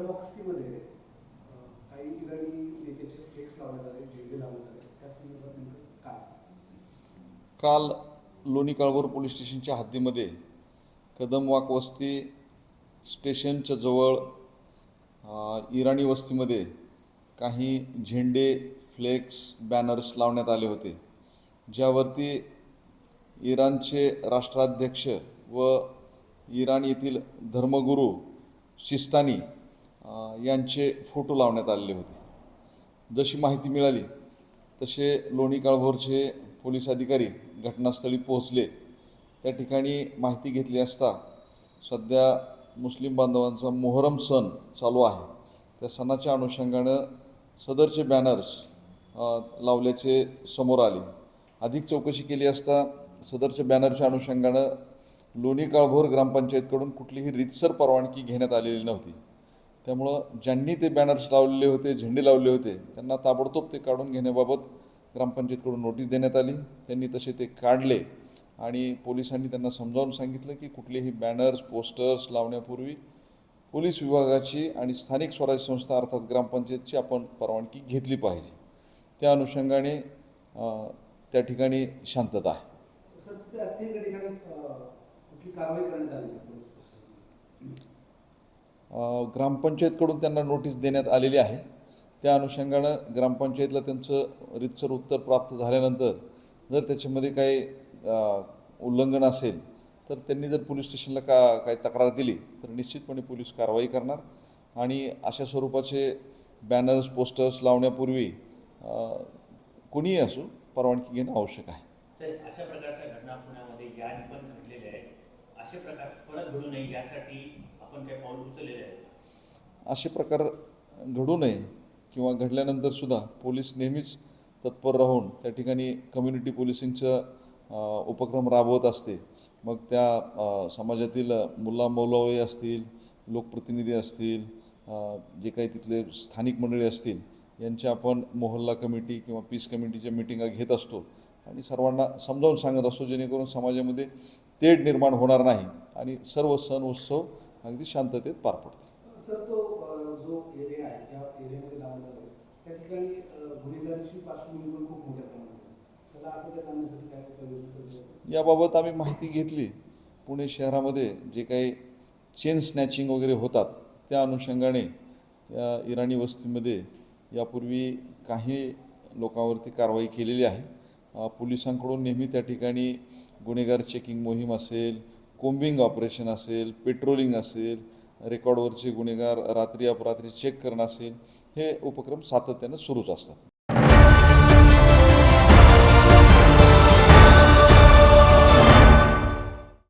वस्तीमध्ये काही ठिकाणी नेत्याचे फ्लेक्स लावण्यात आले झेंडे लावण्यात आले. त्या संदर्भात नेमकं काय सांगा काल लोणी काळभोर पोलीस स्टेशनच्या हद्दीमध्ये कदमवाक वस्ती स्टेशनच्या जवळ इराणी वस्तीमध्ये काही झेंडे फ्लेक्स बॅनर्स लावण्यात आले होते. ज्यावरती इराणचे राष्ट्राध्यक्ष व इराण येथील धर्मगुरू शिस्तानी यांचे फोटो लावण्यात आलेले होते. जशी माहिती मिळाली तसे लोणी काळभोरचे पोलीस अधिकारी घटनास्थळी पोहोचले. त्या ठिकाणी माहिती घेतली असता सध्या मुस्लिम बांधवांचा मोहरम सण चालू आहे. त्या सणाच्या अनुषंगानं सदरचे बॅनर्स लावल्याचे समोर आले. अधिक चौकशी केली असता सदरच्या बॅनरच्या अनुषंगानं लोणी काळभोर ग्रामपंचायतकडून कुठलीही रितसर परवानगी घेण्यात आलेली नव्हती. त्यामुळं ज्यांनी ते बॅनर्स लावलेले होते झेंडे लावले होते त्यांना ताबडतोब ते काढून घेण्याबाबत ग्रामपंचायतकडून नोटीस देण्यात आली. त्यांनी तसे ते काढले आणि पोलिसांनी त्यांना समजावून सांगितलं की कुठलेही बॅनर्स पोस्टर्स लावण्यापूर्वी पोलीस विभागाची आणि स्थानिक स्वराज्य संस्था अर्थात ग्रामपंचायतची आपण परवानगी घेतली पाहिजे. त्या अनुषंगाने त्या ठिकाणी शांतता आहे सर त्या तीन ठिकाणी अं, कुठली कारवाई करण्यात आली का पोलीस प्रशासनाने? अ, ग्रामपंचायतकडून त्यांना नोटीस देण्यात आलेली आहे. त्या अनुषंगानं ग्रामपंचायतला त्यांचं रितसर उत्तर प्राप्त झाल्यानंतर जर त्याच्यामध्ये काही उल्लंघन असेल तर त्यांनी जर पोलीस स्टेशनला का काही तक्रार दिली तर निश्चितपणे पोलीस कारवाई करणार. आणि अशा स्वरूपाचे बॅनर्स पोस्टर्स लावण्यापूर्वी कुणीही असो परवानगी घेणं आवश्यक आहे. अशा प्रकारच्या घटना पुण्यामध्ये याआधी पण घडलेल्या आहेत. असे प्रकार परत घडू नये यासाठी आपण काही पाऊल उचललेले असे प्रकार घडू नये किंवा घडल्यानंतर सुद्धा पोलीस नेहमीच तत्पर राहून त्या ठिकाणी कम्युनिटी पोलिसिंगचं उपक्रम राबवत असते. मग त्या समाजातील मुला मौलवी असतील लोकप्रतिनिधी असतील जे काही तिथले स्थानिक मंडळी असतील यांच्या आपण मोहल्ला कमिटी किंवा पीस कमिटीच्या मिटिंगा घेत असतो आणि सर्वांना समजावून सांगत असतो जेणेकरून समाजामध्ये तेढ निर्माण होणार नाही आणि सर्व सण उत्सव अगदी शांततेत पार पडतील सर तो जो एरिया आहे ज्या एरियामध्ये लावण्यात आलं त्या ठिकाणी गुन्हेगारीची पार्श्वभूमी खूप मोठ्या प्रमाणात याबाबत आम्ही माहिती घेतली. पुणे शहरामध्ये जे काही चेन स्नॅचिंग वगैरे होतात त्या अनुषंगाने या इराणी वस्तीमध्ये यापूर्वी काही लोकांवरती कारवाई केलेली आहे. पोलिसांकडून नेहमी त्या ठिकाणी गुन्हेगार चेकिंग मोहीम असेल कोम्बिंग ऑपरेशन असेल पेट्रोलिंग असेल रेकॉर्डवरचे गुन्हेगार रात्री अपरात्री चेक करणं असेल हे उपक्रम सातत्यानं सुरूच असतात.